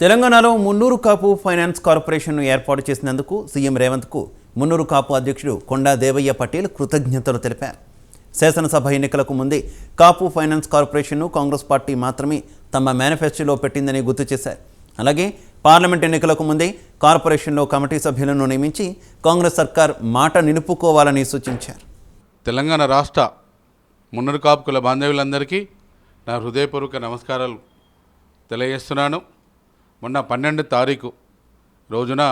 తెలంగాణలో మున్నూరు కాపు ఫైనాన్స్ కార్పొరేషన్ను ఏర్పాటు చేసినందుకు సీఎం రేవంత్కు మున్నూరు కాపు అధ్యక్షుడు కొండా దేవయ్య పటేల్ కృతజ్ఞతలు తెలిపారు. శాసనసభ ఎన్నికలకు ముందే కాపు ఫైనాన్స్ కార్పొరేషన్ను కాంగ్రెస్ పార్టీ మాత్రమే తమ మేనిఫెస్టోలో పెట్టిందని గుర్తు చేశారు. అలాగే పార్లమెంట్ ఎన్నికలకు ముందే కార్పొరేషన్లో కమిటీ సభ్యులను నియమించి కాంగ్రెస్ సర్కార్ మాట నిలుపుకోవాలని సూచించారు. తెలంగాణ రాష్ట్ర మున్నరు కాపు కుల బాంధవ్యులందరికీ నా హృదయపూర్వక నమస్కారాలు తెలియజేస్తున్నాను. మొన్న పన్నెండు తారీఖు రోజున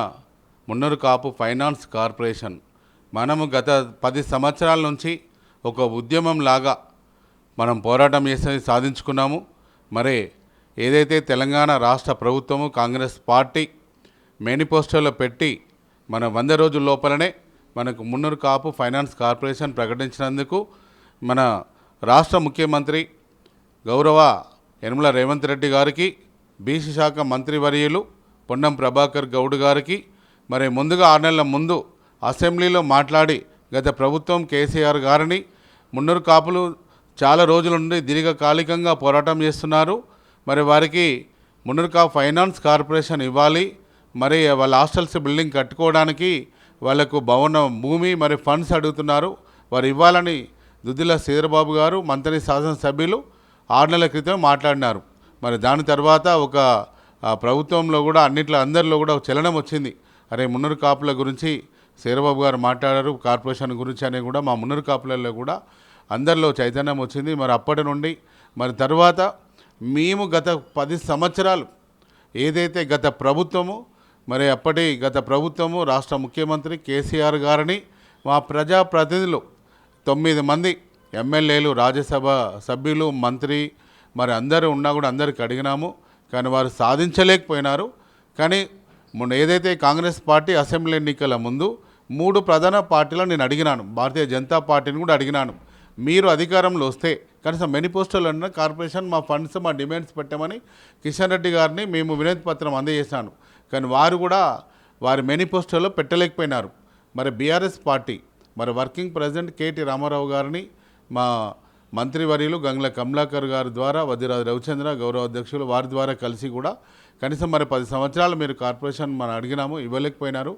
మున్నరు కాపు ఫైనాన్స్ కార్పొరేషన్ మనము గత పది సంవత్సరాల నుంచి ఒక ఉద్యమం లాగా మనం పోరాటం చేసి సాధించుకున్నాము. మరి ఏదైతే తెలంగాణ రాష్ట్ర ప్రభుత్వము కాంగ్రెస్ పార్టీ మేనిఫెస్టోలో పెట్టి మన వంద రోజుల లోపలనే మనకు మున్నూరు కాపు ఫైనాన్స్ కార్పొరేషన్ ప్రకటించినందుకు మన రాష్ట్ర ముఖ్యమంత్రి గౌరవ యనమల రేవంత్ రెడ్డి గారికి బీసీ శాఖ మంత్రివర్యులు పొన్నం ప్రభాకర్ గౌడ్ గారికి మరి ముందుగా ఆరు నెలల ముందు అసెంబ్లీలో మాట్లాడి గత ప్రభుత్వం కేసీఆర్ గారిని మున్నూరు కాపులు చాలా రోజుల నుండి దీర్ఘకాలికంగా పోరాటం చేస్తున్నారు. మరి వారికి మున్నూరు కాపు ఫైనాన్స్ కార్పొరేషన్ ఇవ్వాలి. మరి వాళ్ళ హాస్టల్స్ బిల్డింగ్ కట్టుకోవడానికి వాళ్ళకు భవన భూమి మరి ఫండ్స్ అడుగుతున్నారు. వారు ఇవ్వాలని దుద్దిల శ్రీధరబాబు గారు మంత్రి శాసనసభ్యులు ఆరు నెలల క్రితం మాట్లాడినారు. మరి దాని తర్వాత ఒక ప్రభుత్వంలో కూడా అన్నిట్లో అందరిలో కూడా ఒక చలనం వచ్చింది. అరే మున్నూరు కాపుల గురించి శేరబాబు గారు మాట్లాడారు కార్పొరేషన్ గురించి అని కూడా మా మున్నూరు కాపులలో కూడా అందరిలో చైతన్యం వచ్చింది. మరి అప్పటి నుండి మరి తర్వాత మేము గత పది సంవత్సరాలు ఏదైతే గత ప్రభుత్వము మరి అప్పటి గత ప్రభుత్వము రాష్ట్ర ముఖ్యమంత్రి కేసీఆర్ గారిని మా ప్రజాప్రతినిధులు తొమ్మిది మంది ఎమ్మెల్యేలు రాజ్యసభ సభ్యులు మంత్రి మరి అందరూ ఉన్నా కూడా అందరికి అడిగినాము కానీ వారు సాధించలేకపోయినారు. కానీ మొన్న ఏదైతే కాంగ్రెస్ పార్టీ అసెంబ్లీ ఎన్నికల ముందు మూడు ప్రధాన పార్టీలను నేను అడిగినాను భారతీయ జనతా పార్టీని కూడా అడిగినాను. మీరు అధికారంలో వస్తే కనీసం మేనిఫెస్టోలో అన్న కార్పొరేషన్ మా ఫండ్స్ మా డిమాండ్స్ పెట్టమని కిషన్ రెడ్డి గారిని మేము వినతి పత్రం అందజేశాను. కానీ వారు కూడా వారి మేనిఫెస్టోలో పెట్టలేకపోయినారు. మరి బీఆర్ఎస్ పార్టీ మరి వర్కింగ్ ప్రెసిడెంట్ కేటీ రామారావు గారిని మా మంత్రివర్యులు గంగ్ల కమలాకర్ గారి ద్వారా వదిరాజు రవిచంద్ర గౌరవ అధ్యక్షులు వారి ద్వారా కలిసి కూడా కనీసం మరి పది సంవత్సరాలు మీరు కార్పొరేషన్ మనం అడిగినాము ఇవ్వలేకపోయినారు.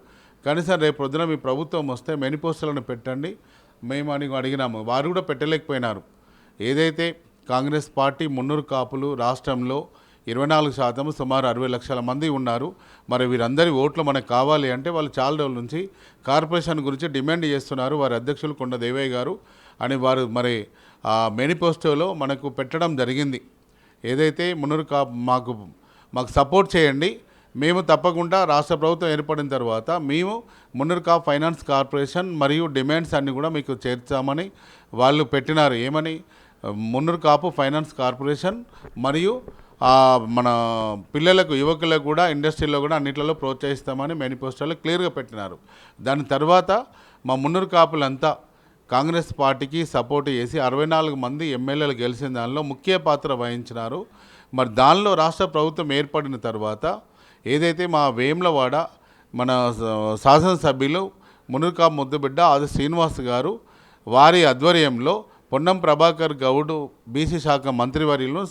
కనీసం రేపు పొద్దున మీ ప్రభుత్వం వస్తే మేనిఫెస్టోలను పెట్టండి మేము అని అడిగినాము. వారు కూడా పెట్టలేకపోయినారు. ఏదైతే కాంగ్రెస్ పార్టీ మున్నూరు కాపులు రాష్ట్రంలో ఇరవై నాలుగు శాతం సుమారు అరవై లక్షల మంది ఉన్నారు మరి వీరందరి ఓట్లు మనకు కావాలి అంటే వాళ్ళు చాలా రోజుల నుంచి కార్పొరేషన్ గురించి డిమాండ్ చేస్తున్నారు. వారి అధ్యక్షులు కొండ దేవయ్య గారు అని వారు మరి మేనిఫెస్టోలో మనకు పెట్టడం జరిగింది. ఏదైతే మునురు కా మాకు మాకు సపోర్ట్ చేయండి మేము తప్పకుండా రాష్ట్ర ప్రభుత్వం ఏర్పడిన తర్వాత మేము మున్నూరు ఫైనాన్స్ కార్పొరేషన్ మరియు డిమాండ్స్ అన్నీ కూడా మీకు చేర్చామని వాళ్ళు పెట్టినారు. ఏమని? మున్నూరు కాపు ఫైనాన్స్ కార్పొరేషన్ మరియు మన పిల్లలకు యువకులకు కూడా ఇండస్ట్రీలో కూడా అన్నిట్లలో ప్రోత్సహిస్తామని మేనిఫెస్టోలో క్లియర్గా పెట్టినారు. దాని తర్వాత మా మున్నూరు కాపులంతా కాంగ్రెస్ పార్టీకి సపోర్ట్ చేసి అరవై నాలుగు మంది ఎమ్మెల్యేలు గెలిచిన దానిలో ముఖ్య పాత్ర వహించినారు. మరి దానిలో రాష్ట్ర ప్రభుత్వం ఏర్పడిన తర్వాత ఏదైతే మా వేములవాడ మన శాసనసభ్యులు మునుకా ముద్దుబిడ్డ ఆది శ్రీనివాస్ గారు వారి ఆధ్వర్యంలో పొన్నం ప్రభాకర్ గౌడ్ బీసీ శాఖ మంత్రివర్యులను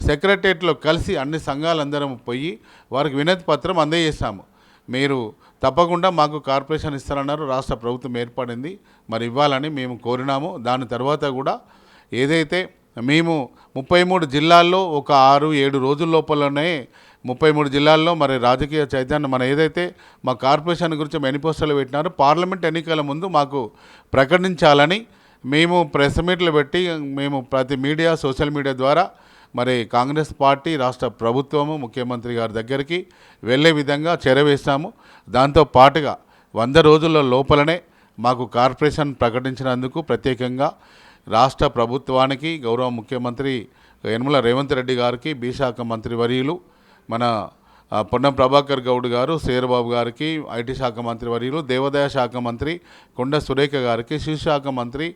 సెక్రటరియట్లో కలిసి అన్ని సంఘాలందరం పోయి వారికి వినతి పత్రం అందజేశాము. మీరు తప్పకుండా మాకు కార్పొరేషన్ ఇస్తారన్నారు రాష్ట్ర ప్రభుత్వం ఏర్పడింది మరి ఇవ్వాలని మేము కోరినాము. దాని తర్వాత కూడా ఏదైతే మేము ముప్పై మూడు జిల్లాల్లో ఒక ఆరు ఏడు రోజుల లోపలనే ముప్పై మూడు జిల్లాల్లో మరి రాజకీయ చైతన్యం మన ఏదైతే మా కార్పొరేషన్ గురించి మేనిఫెస్టోలో పెట్టినారో పార్లమెంట్ ఎన్నికల ముందు మాకు ప్రకటించాలని మేము ప్రెస్ మీట్లు పెట్టి మేము ప్రతి మీడియా సోషల్ మీడియా ద్వారా మరి కాంగ్రెస్ పార్టీ రాష్ట్ర ప్రభుత్వము ముఖ్యమంత్రి గారి దగ్గరికి వెళ్ళే విధంగా చేరవేశాము. దాంతో పాటుగా వంద రోజుల లోపలనే మాకు కార్పొరేషన్ ప్రకటించినందుకు ప్రత్యేకంగా రాష్ట్ర ప్రభుత్వానికి గౌరవ ముఖ్యమంత్రి యనమల రేవంత్ రెడ్డి గారికి బీశాఖ మంత్రి వర్యులు మన పొన్నం ప్రభాకర్ గౌడ్ గారు శేరబాబు గారికి ఐటీ శాఖ మంత్రి వర్యులు దేవాదాయ శాఖ మంత్రి కొండ సురేఖ గారికి శిశుశాఖ మంత్రి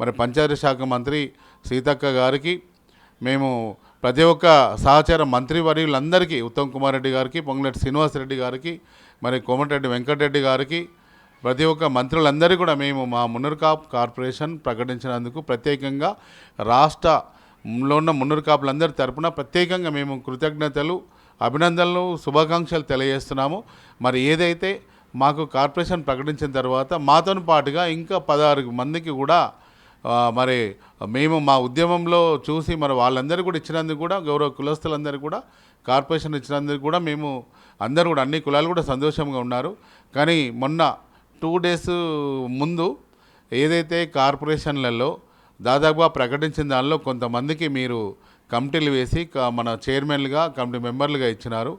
మరి పంచాయతీ శాఖ మంత్రి సీతక్క గారికి మేము ప్రతి ఒక్క సహచార మంత్రి వర్యులందరికీ ఉత్తమ్ కుమార్ రెడ్డి గారికి పొంగులెట్టి శ్రీనివాస్ రెడ్డి గారికి మరి కోమటిరెడ్డి వెంకటరెడ్డి గారికి ప్రతి ఒక్క మంత్రులందరూ కూడా మేము మా మున్నూరు కార్పొరేషన్ ప్రకటించినందుకు ప్రత్యేకంగా రాష్ట్రంలో ఉన్న మున్నూరు తరపున ప్రత్యేకంగా మేము కృతజ్ఞతలు అభినందనలు శుభాకాంక్షలు తెలియజేస్తున్నాము. మరి ఏదైతే మాకు కార్పొరేషన్ ప్రకటించిన తర్వాత మాతో పాటుగా ఇంకా పదహారు మందికి కూడా మరి మేము మా ఉద్యమంలో చూసి మరి వాళ్ళందరూ కూడా ఇచ్చినందుకు కూడా గౌరవ కులస్తులందరూ కూడా కార్పొరేషన్ ఇచ్చినందుకు కూడా మేము అందరూ కూడా అన్ని కులాలు కూడా సంతోషంగా ఉన్నారు. కానీ మొన్న టూ డేస్ ముందు ఏదైతే కార్పొరేషన్లలో దాదాపుగా ప్రకటించిన దానిలో కొంతమందికి మీరు కమిటీలు వేసి మన చైర్మన్లుగా కమిటీ మెంబర్లుగా ఇచ్చినారు.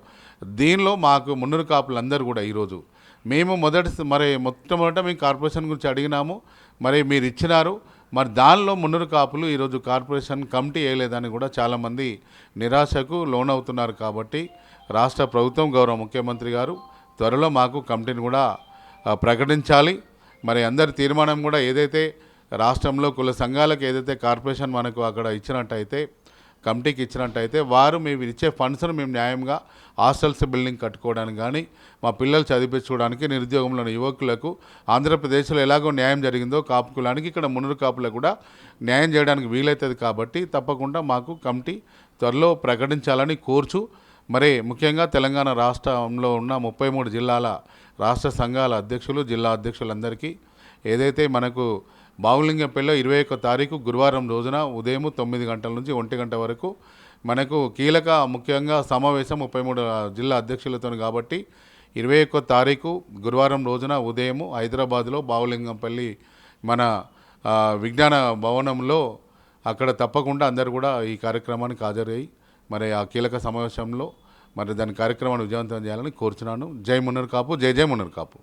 దీనిలో మాకు మున్నూరు కాపులందరూ కూడా ఈరోజు. మేము మొదటి మరి మొట్టమొదట మేము కార్పొరేషన్ గురించి అడిగినాము. మరి మీరు ఇచ్చినారు. మరి దానిలో మున్నరు కాపులు ఈరోజు కార్పొరేషన్ కమిటీ వేయలేదని కూడా చాలామంది నిరాశకు లోనవుతున్నారు కాబట్టి రాష్ట్ర ప్రభుత్వం గౌరవ ముఖ్యమంత్రి గారు త్వరలో మాకు కమిటీని కూడా ప్రకటించాలి. మరి అందరి తీర్మానం కూడా ఏదైతే రాష్ట్రంలో కుల సంఘాలకు ఏదైతే కార్పొరేషన్ మనకు అక్కడ ఇచ్చినట్టయితే కమిటీకి ఇచ్చినట్టయితే వారు మేము ఇచ్చే ఫండ్స్ను మేము న్యాయంగా హాస్టల్స్ బిల్డింగ్ కట్టుకోవడానికి కానీ మా పిల్లలు చదివించుకోవడానికి నిరుద్యోగంలో ఉన్న యువకులకు ఆంధ్రప్రదేశ్లో ఎలాగో న్యాయం జరిగిందో కాపు కులానికి ఇక్కడ మునురు కాపులకు కూడా న్యాయం చేయడానికి వీలవుతుంది కాబట్టి తప్పకుండా మాకు కమిటీ త్వరలో ప్రకటించాలని కోర్చు మరి ముఖ్యంగా తెలంగాణ రాష్ట్రంలో ఉన్న ముప్పై మూడు జిల్లాల రాష్ట్ర సంఘాల అధ్యక్షులు జిల్లా అధ్యక్షులందరికీ ఏదైతే మనకు బావులింగంపల్లిలో ఇరవై ఒక్క తారీఖు గురువారం రోజున ఉదయం తొమ్మిది గంటల నుంచి ఒంటి గంట వరకు మనకు కీలక ముఖ్యంగా సమావేశం ముప్పై మూడు జిల్లా అధ్యక్షులతో కాబట్టి ఇరవై ఒక్క తారీఖు గురువారం రోజున ఉదయం హైదరాబాద్లో బావులింగంపల్లి మన విజ్ఞాన భవనంలో అక్కడ తప్పకుండా అందరు కూడా ఈ కార్యక్రమానికి హాజరయ్యి మరి ఆ కీలక సమావేశంలో మరి దాని కార్యక్రమాన్ని విజయవంతం చేయాలని కోరుచున్నాను. జై మున్నర్ కాపు జై జై మున్నర్ కాపు